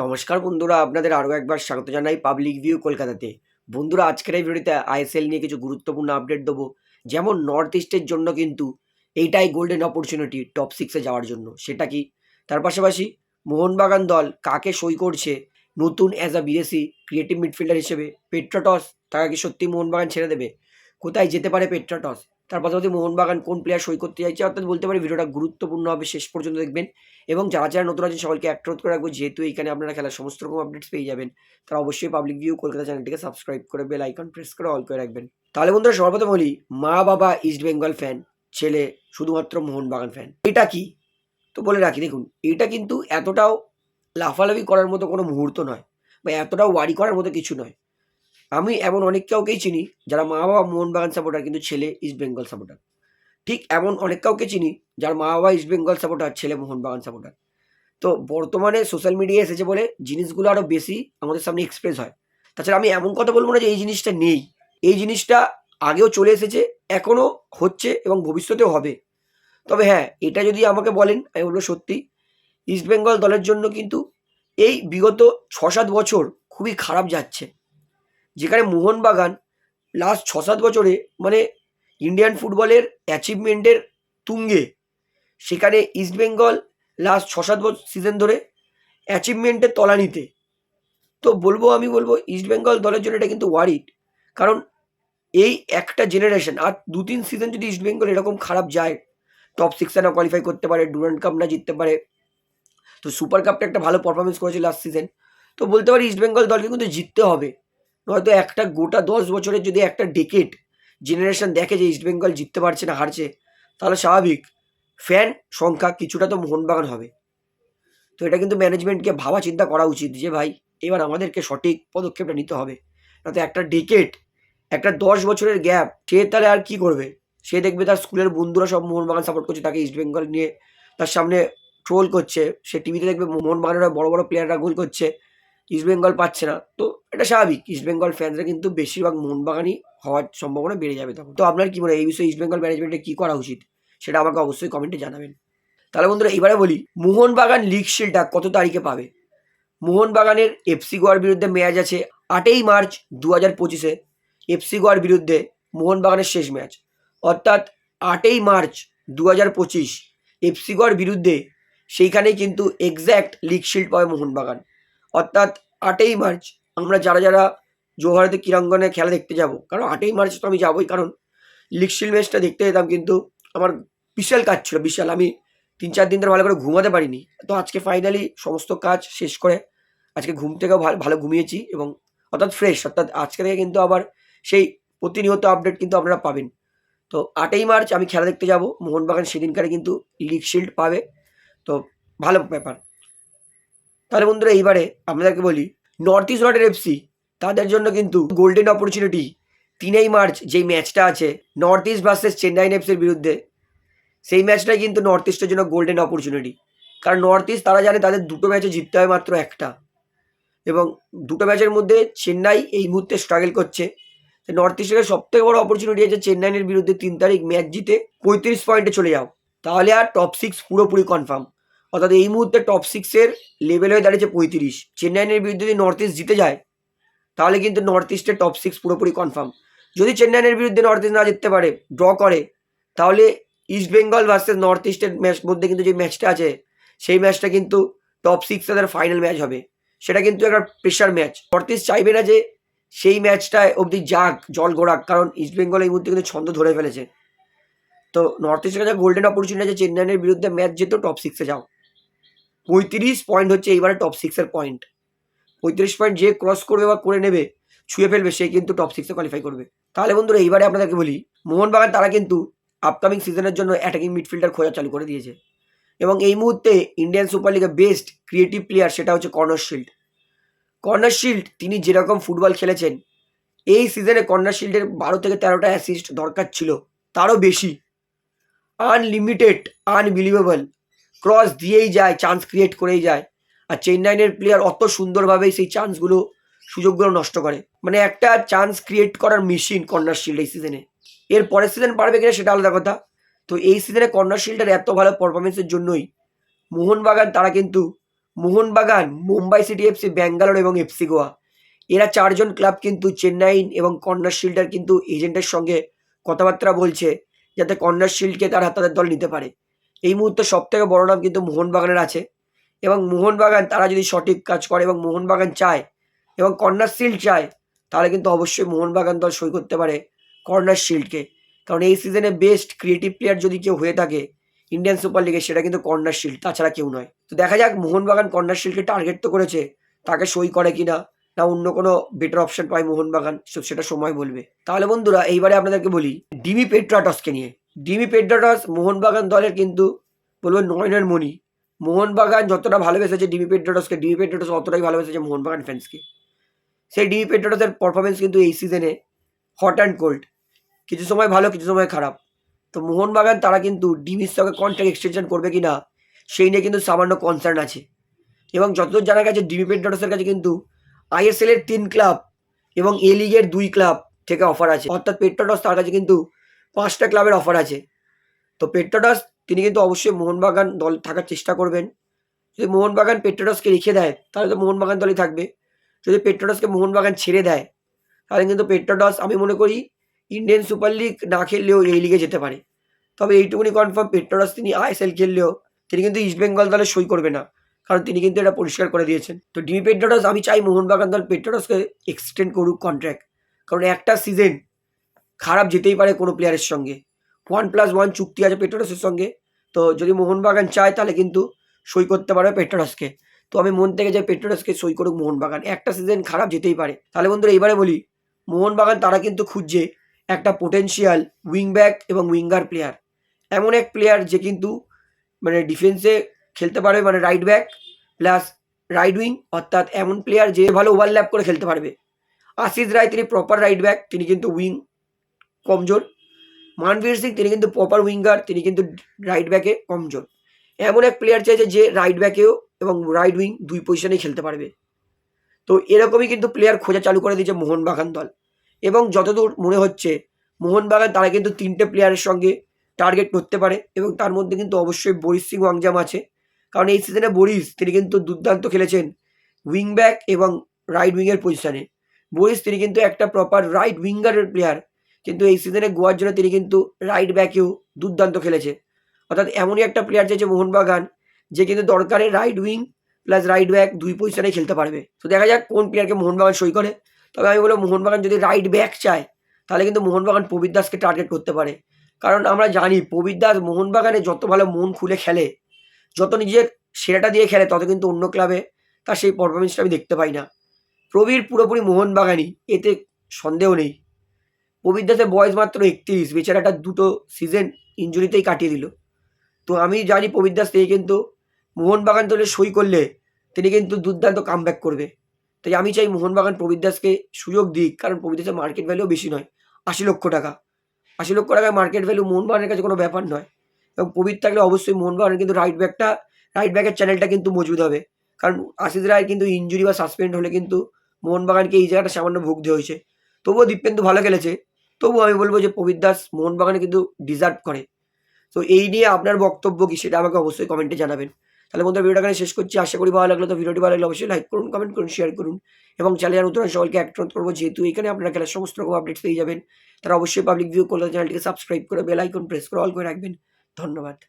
নমস্কার বন্ধুরা, আপনাদের আরও একবার স্বাগত জানাই পাবলিক ভিউ কলকাতাতে। বন্ধুরা, আজকের এই ভিডিওতে আইএসএল নিয়ে কিছু গুরুত্বপূর্ণ আপডেট দেবো। যেমন নর্থ ইস্টের জন্য কিন্তু এইটাই গোল্ডেন অপরচুনিটি টপ সিক্সে যাওয়ার জন্য। সেটা কি? তার পাশাপাশি মোহনবাগান দল কাকে সই করছে? নতুন as a BSC creative midfielder হিসেবে পেট্রাটস তাকে কি সত্যি মোহনবাগান ছেড়ে দেবে? কোথায় যেতে পারে পেট্রাটস তার পাশাপাশি মোহনবাগান কোন প্লেয়ার সই করতে চাইছে, অর্থাৎ বলতে পারি ভিডিওটা গুরুত্বপূর্ণ হবে শেষ পর্যন্ত দেখবেন। এবং যারা যারা নতুন আছেন সকলকে অ্যাক্ট্রোধ করে রাখব, যেহেতু এখানে আপনারা খেলার সমস্ত রকম আপডেটস পেয়ে যাবেন, তারা অবশ্যই পাবলিক ভিউ কলকাতা চ্যানেলটিকে সাবস্ক্রাইব করে বেল আইকন প্রেস করে অল করে রাখবেন। তাহলে বন্ধুরা, সর্বপ্রথম বলি, মা বাবা ইস্ট বেঙ্গল ফ্যান ছেলে শুধুমাত্র মোহনবাগান ফ্যান এটা কি? তো বলে রাখি, দেখুন, এটা কিন্তু এতটাও লাফালাফি করার মতো কোনো মুহূর্ত নয়, বা এতটাও ওয়ারি করার মতো কিছু নয়। আমি এমন অনেক কাউকেই চিনি যারা মা বাবা মোহনবাগান সাপোর্টার কিন্তু ছেলে ইস্ট বেঙ্গল সাপোর্টার ঠিক এমন অনেক কাউকে চিনি যার মা বাবা ইস্ট বেঙ্গল সাপোর্টার ছেলে মোহনবাগান সাপোর্টার তো বর্তমানে সোশ্যাল মিডিয়া এসেছে বলে জিনিসগুলো আরও বেশি আমাদের সামনে এক্সপ্রেস হয়। তাছাড়া আমি এমন কথা বলব না যে এই জিনিসটা নেই। এই জিনিসটা আগেও চলে এসেছে, এখনও হচ্ছে এবং ভবিষ্যতেও হবে। তবে হ্যাঁ এটা যদি আমাকে বলেন, আমি বলব সত্যি ইস্ট বেঙ্গল দলের জন্য কিন্তু এই বিগত ছ সাত বছর খুবই খারাপ যাচ্ছে। যেখানে মোহনবাগান লাস্ট ছ সাত বছরে মানে ইন্ডিয়ান ফুটবলের অ্যাচিভমেন্টের তুঙ্গে, সেখানে ইস্টবেঙ্গল লাস্ট ছ সাত বছর সিজন ধরে অ্যাচিভমেন্টের তলানিতে। তো বলব আমি বলব ইস্টবেঙ্গল দলের জন্য এটা কিন্তু ওয়ারিড কারণ এই একটা জেনারেশন আর দু তিন সিজন যদি ইস্টবেঙ্গল এরকম খারাপ যায় টপ সিক্সে না কোয়ালিফাই করতে পারে ডুরান্ড কাপ না জিততে পারে, তো সুপার কাপটা একটা ভালো পারফরমেন্স করেছে লাস্ট সিজন তো বলতে পারি ইস্টবেঙ্গল দলকে কিন্তু জিততে হবে। নয়তো একটা গোটা দশ বছরের যদি একটা ডেকেট জেনারেশন দেখে যে ইস্টবেঙ্গল জিততে পারছে না, হারছে, তাহলে স্বাভাবিক। ফ্যান সংখ্যা কিছুটা তো মোহনবাগান হবে। তো এটা কিন্তু ম্যানেজমেন্টকে ভাবা চিন্তা করা উচিত যে, ভাই, এবার আমাদেরকে সঠিক পদক্ষেপটা নিতে হবে। নয়তো একটা ডেকেট একটা দশ বছরের গ্যাপ সে তাহলে আর কি করবে? সে দেখবে তার স্কুলের বন্ধুরা সব মোহনবাগান সাপোর্ট করছে, তাকে ইস্টবেঙ্গল নিয়ে তার সামনে ট্রোল করছে। সে টিভিতে দেখবে মোহনবাগানের বড় বড় প্লেয়াররা গোল করছে। ইস্টবেঙ্গল পাচ্ছে না। তো এটা স্বাভাবিক ইস্টবেঙ্গল ফ্যানরা কিন্তু বেশিরভাগ মোহনবাগানই হওয়ার সম্ভাবনা বেড়ে যাবে তখন। তো আপনার কি মনে হয় এই বিষয়ে ইস্টবেঙ্গল ম্যানেজমেন্টের কী করা উচিত? সেটা আমাকে অবশ্যই কমেন্টে জানাবেন। তাহলে বন্ধুরা, এবারে বলি, মোহনবাগান লিগ শিলটা কত তারিখে পাবে? মোহনবাগানের এফসি গোয়ার বিরুদ্ধে ম্যাচ আছে আটই মার্চ দু হাজার পঁচিশে এফসি গোয়ার বিরুদ্ধে মোহনবাগানের শেষ ম্যাচ অর্থাৎ আটই মার্চ দু হাজার পঁচিশ এফসি গোয়ার বিরুদ্ধে সেইখানেই কিন্তু এক্স্যাক্ট লিগ শিল্ড পাবে মোহনবাগান। অর্থাৎ আটই মার্চ আমরা যারা যারা জোহরাতে ক্রীড়াঙ্গনে খেলা দেখতে যাব, কারণ আটই মার্চ তো আমি যাবোই, কারণ লিগ শিল্ড ম্যাচটা দেখতে যেতাম কিন্তু আমার বিশাল কাজ ছিল, বিশাল। আমি তিন চার দিন ধরে ভালো করে ঘুমাতে পারিনি। তো আজকে ফাইনালি সমস্ত কাজ শেষ করে আজকে ঘুম থেকেও ভালো ভালো ঘুমিয়েছি এবং অর্থাৎ ফ্রেশ অর্থাৎ আজকে থেকে কিন্তু আবার সেই প্রতিনিয়ত আপডেট কিন্তু আপনারা পাবেন। তো আটই মার্চ আমি খেলা দেখতে যাব, মোহনবাগান সেদিনকারে কিন্তু লিগ শিল্ড পাবে। তো ভালো ব্যাপার। তাহলে বন্ধুরা, এইবারে আপনাদেরকে বলি নর্থ ইস্ট ইউনাইটেড এফসি তাদের জন্য কিন্তু গোল্ডেন অপরচুনিটি তিনই মার্চ, যেই ম্যাচটা আছে নর্থ ইস্ট ভার্সেস চেন্নাইন এফসির বিরুদ্ধে, সেই ম্যাচটাই কিন্তু নর্থ ইস্টের জন্য গোল্ডেন অপরচুনিটি কারণ নর্থ ইস্ট তারা জানে তাদের দুটো ম্যাচে জিততে হয় মাত্র একটা। এবং দুটো ম্যাচের মধ্যে চেন্নাই এই মুহূর্তে স্ট্রাগল করছে। নর্থ ইস্টের সব থেকে বড় অপরচুনিটি আছে চেন্নাইয়ের বিরুদ্ধে তিন তারিখ ম্যাচ জিতে পঁয়ত্রিশ পয়েন্টে চলে যাও। তাহলে আর টপ সিক্স পুরোপুরি কনফার্ম অর্থাৎ এই মুহূর্তে টপ সিক্সের লেভেল হয়ে দাঁড়িয়েছে পঁয়ত্রিশ। চেন্নাইয়ের বিরুদ্ধে যদি নর্থ ইস্ট জিতে যায়, তাহলে কিন্তু নর্থ ইস্টের টপ সিক্স পুরোপুরি কনফার্ম যদি চেন্নাইয়ের বিরুদ্ধে নর্থ ইস্ট না জিততে পারে ড্র করে, তাহলে ইস্ট বেঙ্গল ভার্সেস নর্থ ইস্টের ম্যাচ মধ্যে কিন্তু যে ম্যাচটা আছে, সেই ম্যাচটা কিন্তু টপ সিক্স তাদের ফাইনাল ম্যাচ হবে। সেটা কিন্তু একটা প্রেশার ম্যাচ নর্থ ইস্ট চাইবে না যে সেই ম্যাচটায় অবধি যাক, জল ঘোরাক কারণ ইস্ট বেঙ্গল এই মুহূর্তে কিন্তু ছন্দ ধরে ফেলেছে। তো নর্থ ইস্টের কাছে গোল্ডেন অপরচুনিটি আছে, চেন্নাইয়ের বিরুদ্ধে ম্যাচ যেত টপ সিক্সে যাও। পঁয়ত্রিশ পয়েন্ট হচ্ছে এইবারে টপ সিক্সের পয়েন্ট পঁয়ত্রিশ পয়েন্ট যে ক্রস করবে বা করে নেবে, ছুঁয়ে ফেলবে, সে কিন্তু টপ সিক্সে কোয়ালিফাই করবে। তাহলে বন্ধুরা, এইবারে আপনাদেরকে বলি, মোহনবাগান তারা কিন্তু আপকামিং সিজনের জন্য অ্যাটাকিং মিডফিল্ডার খোঁজা চালু করে দিয়েছে। এবং এই মুহূর্তে ইন্ডিয়ান সুপার লিগের বেস্ট ক্রিয়েটিভ প্লেয়ার সেটা হচ্ছে কর্নার শিল্ড কর্নার শিল্ড তিনি যেরকম ফুটবল খেলেছেন, এই সিজনে কর্নার শিল্ডের বারো থেকে তেরোটা অ্যাসিস্ট দরকার ছিল, তারও বেশি। আনলিমিটেড আনবিলিভেবল ক্রস দিয়েই যায় চান্স ক্রিয়েট করেই যায়। আর চেন্নাইনের প্লেয়ার অত সুন্দরভাবেই সেই চান্সগুলো সুযোগগুলো নষ্ট করে। মানে একটা চান্স ক্রিয়েট করার মেশিন কর্নার শিল্ড এই সিজনে এর পরের সিজন পারবে কিনা সেটা আলাদা কথা। তো এই সিজনে কর্নার শিল্ডের এত ভালো পারফরমেন্সের জন্যই মোহনবাগান, তারা কিন্তু মোহনবাগান, মুম্বাই সিটি এফসি ব্যাঙ্গালোর এবং এফসি গোয়া, এরা চারজন ক্লাব কিন্তু চেন্নাই এবং কর্নার শিল্ডার কিন্তু এজেন্টের সঙ্গে কথাবার্তা বলছে, যাতে কর্নার শিল্ডকে তারা তাদের দল নিতে পারে। এই মুহূর্তে সব থেকে বড় নাম কিন্তু মোহনবাগানের আছে। এবং মোহনবাগান, তারা যদি সঠিক কাজ করে এবং মোহনবাগান চায় এবং কর্নার শিল্ড চায়, তাহলে কিন্তু অবশ্যই মোহনবাগান দল সই করতে পারে কর্নার শিল্ডকে কারণ এই সিজনে বেস্ট ক্রিয়েটিভ প্লেয়ার যদি কেউ হয়ে থাকে ইন্ডিয়ান সুপার লিগে সেটা কিন্তু কর্নার শিল্ড তাছাড়া কেউ নয়। তো দেখা যাক মোহনবাগান কর্নার শিল্ডকে টার্গেট তো করেছে, তাকে সই করে কিনা, না না অন্য কোনো বেটার অপশন পায় মোহনবাগান, সেটা সময় বলবে। তাহলে বন্ধুরা, এইবারে আপনাদেরকে বলি, ডিমি পেট্রাটসকে নিয়ে। ডিমি পেট্রাটস মোহনবাগান দলের কিন্তু বলব নয়নের মণি। মোহনবাগান যতটা ভালোবেসেছে ডিমি পেট্রাটসকে ডিমি পেট্রাটস অতটাই ভালোবেসেছে মোহনবাগান ফ্যান্সকে সেই ডিমি পেট্রাটসের পারফরমেন্স কিন্তু এই সিজনে হট অ্যান্ড কোল্ড কিছু সময় ভালো, কিছু সময় খারাপ। তো মোহনবাগান তারা কিন্তু ডিমির সঙ্গে কন্ট্রাক্ট এক্সটেনশন করবে কি না সেই নিয়ে কিন্তু সামান্য কনসার্ন আছে। এবং যতদূর জানা গেছে, ডিমি পেট্রাটসের কাছে কিন্তু আইএসএল এর তিন ক্লাব এবং এ লিগের দুই ক্লাব থেকে অফার আছে। অর্থাৎ পেট্রাটস তার কাছে কিন্তু পাঁচটা ক্লাবের অফার আছে। তো পেট্রাটস তিনি কিন্তু অবশ্যই মোহনবাগান দল থাকার চেষ্টা করবেন। যদি মোহনবাগান পেট্রাটসকে রেখে দেয়, তাহলে তো মোহনবাগান দলই থাকবে। যদি পেট্রাটসকে মোহনবাগান ছেড়ে দেয়, তাহলে কিন্তু পেট্রাটস আমি মনে করি, ইন্ডিয়ান সুপার লিগ না খেললেও এই লিগে যেতে পারে। তবে এইটুকুনি কনফার্ম পেট্রাটস তিনি আইএসএল খেললেও, তিনি কিন্তু ইস্টবেঙ্গল দলে সই করবে না। কারণ তিনি কিন্তু এটা পরিষ্কার করে দিয়েছেন। তো ডিমি পেট্রাটস আমি চাই মোহনবাগান দল পেট্রাটসকে এক্সটেন্ড করুক কন্ট্রাক্ট কারণ একটা সিজন খারাপ যেতেই পারে কোনো প্লেয়ারের সঙ্গে। ওয়ান প্লাস ওয়ান চুক্তি আছে পেট্রাটসের সঙ্গে। তো যদি মোহনবাগান চায়, তাহলে কিন্তু সই করতে পারবে পেট্রাটসকে তো আমি মন থেকে যাই পেট্রাটসকে সই করুক মোহনবাগান। একটা সিজন খারাপ যেতেই পারে। তাহলে বন্ধুরা, এইবারে বলি, মোহনবাগান তারা কিন্তু খুঁজছে একটা পোটেন্সিয়াল উইং ব্যাক এবং উইঙ্গার প্লেয়ার এমন এক প্লেয়ার যে কিন্তু মানে ডিফেন্সে খেলতে পারবে মানে right back plus right wing অর্থাৎ এমন প্লেয়ার যে ভালো ওভারল্যাপ করে খেলতে পারবে। আশিস রায়, তিনি প্রপার রাইট ব্যাক তিনি কিন্তু উইং কমজোর। মানবীর সিং তিনি কিন্তু প্রপার উইঙ্গার তিনি কিন্তু রাইট ব্যাকে কমজোর। এমন এক প্লেয়ার চাইছে যে রাইট ব্যাকেও এবং রাইট উইং দুই পজিশনেই খেলতে পারবে। তো এরকমই কিন্তু প্লেয়ার খোঁজা চালু করে দিয়েছে মোহনবাগান দল। এবং যতদূর মনে হচ্ছে মোহনবাগান তারা কিন্তু তিনটে প্লেয়ারের সঙ্গে টার্গেট করতে পারে এবং তার মধ্যে কিন্তু অবশ্যই বরিশ সিং ওয়াংজাম আছে। কারণ এই সিজনে বরিশ, তিনি কিন্তু দুর্দান্ত খেলেছেন উইং ব্যাক এবং রাইট উইংয়ের পজিশনে বরিশ, তিনি কিন্তু একটা প্রপার রাইট উইঙ্গারের প্লেয়ার কিন্তু এই সিজনে গোয়ার জন্য তিনি কিন্তু রাইট ব্যাকেও দুর্দান্ত খেলেছে। অর্থাৎ এমনই একটা প্লেয়ার চাইছে মোহনবাগান যে কিন্তু দরকারে right wing plus right back দুই পজিশনে খেলতে পারবে। তো দেখা যাক কোন প্লেয়ারকে মোহনবাগান সই করে। তবে আমি বলব মোহনবাগান যদি রাইট ব্যাক চায়, তাহলে কিন্তু মোহনবাগান প্রবীর দাসকে টার্গেট করতে পারে। কারণ আমরা জানি প্রবীর দাস মোহনবাগানে যত ভালো মন খুলে খেলে, যত নিজের সেরাটা দিয়ে খেলে, তত কিন্তু অন্য ক্লাবে তার সেই পারফরমেন্সটা আমি দেখতে পাই না। প্রবীর পুরোপুরি মোহনবাগানই এতে সন্দেহ নেই। প্রবীর দাসের বয়স মাত্র একত্রিশ, বেচারাটা দুটো সিজন ইঞ্জুরিতেই কাটিয়ে দিল। তো আমি জানি প্রবীর দাস তিনি কিন্তু মোহনবাগান দলে সই করলে তিনি কিন্তু দুর্দান্ত কামব্যাক করবে। তাই আমি চাই মোহনবাগান প্রবীর দাসকে সুযোগ দিক, কারণ প্রবীর দাসের মার্কেট ভ্যালুও বেশি নয়, আশি লক্ষ টাকা। আশি লক্ষ টাকায় মার্কেট ভ্যালু মোহনবাগানের কাছে কোনো ব্যাপার নয়। এবং প্রবীর থাকলে অবশ্যই মোহনবাগানের কিন্তু রাইট ব্যাকটা রাইট ব্যাকের চ্যানেলটা কিন্তু মজবুত হবে। কারণ আশিস রায়ের কিন্তু ইঞ্জুরি বা সাসপেন্ড হলে কিন্তু মোহনবাগানকে এই জায়গাটা সামান্য ভুগতে হয়েছে। তবুও দীপেন্দু ভালো খেলেছে। তবুও আমি বলব যে প্রবীর দাস মোহনবাগানে কিন্তু ডিজার্ভ করে। তো এই নিয়ে আপনার বক্তব্য কি সেটা আমাকে অবশ্যই কমেন্টে জানাবেন। তাহলে বন্ধুরা ভিডিওটা এখানে শেষ করছি। আশা করি ভালো লাগল। তো ভিডিওটি ভালো লাগলে অবশ্যই লাইক করুন কমেন্ট করুন শেয়ার করুন। এবং চ্যানেলের নতুন সকলকে অ্যাক্ট করব। যেহেতু এখানে আপনারা খেলার সমস্ত রকম আপডেটস পেয়ে যাবেন, তারা অবশ্যই পাবলিক ভিউ করলে চ্যানেলটিকে সাবস্ক্রাইব করে বেল আইকন প্রেস করে অল করে রাখবেন। ধন্যবাদ।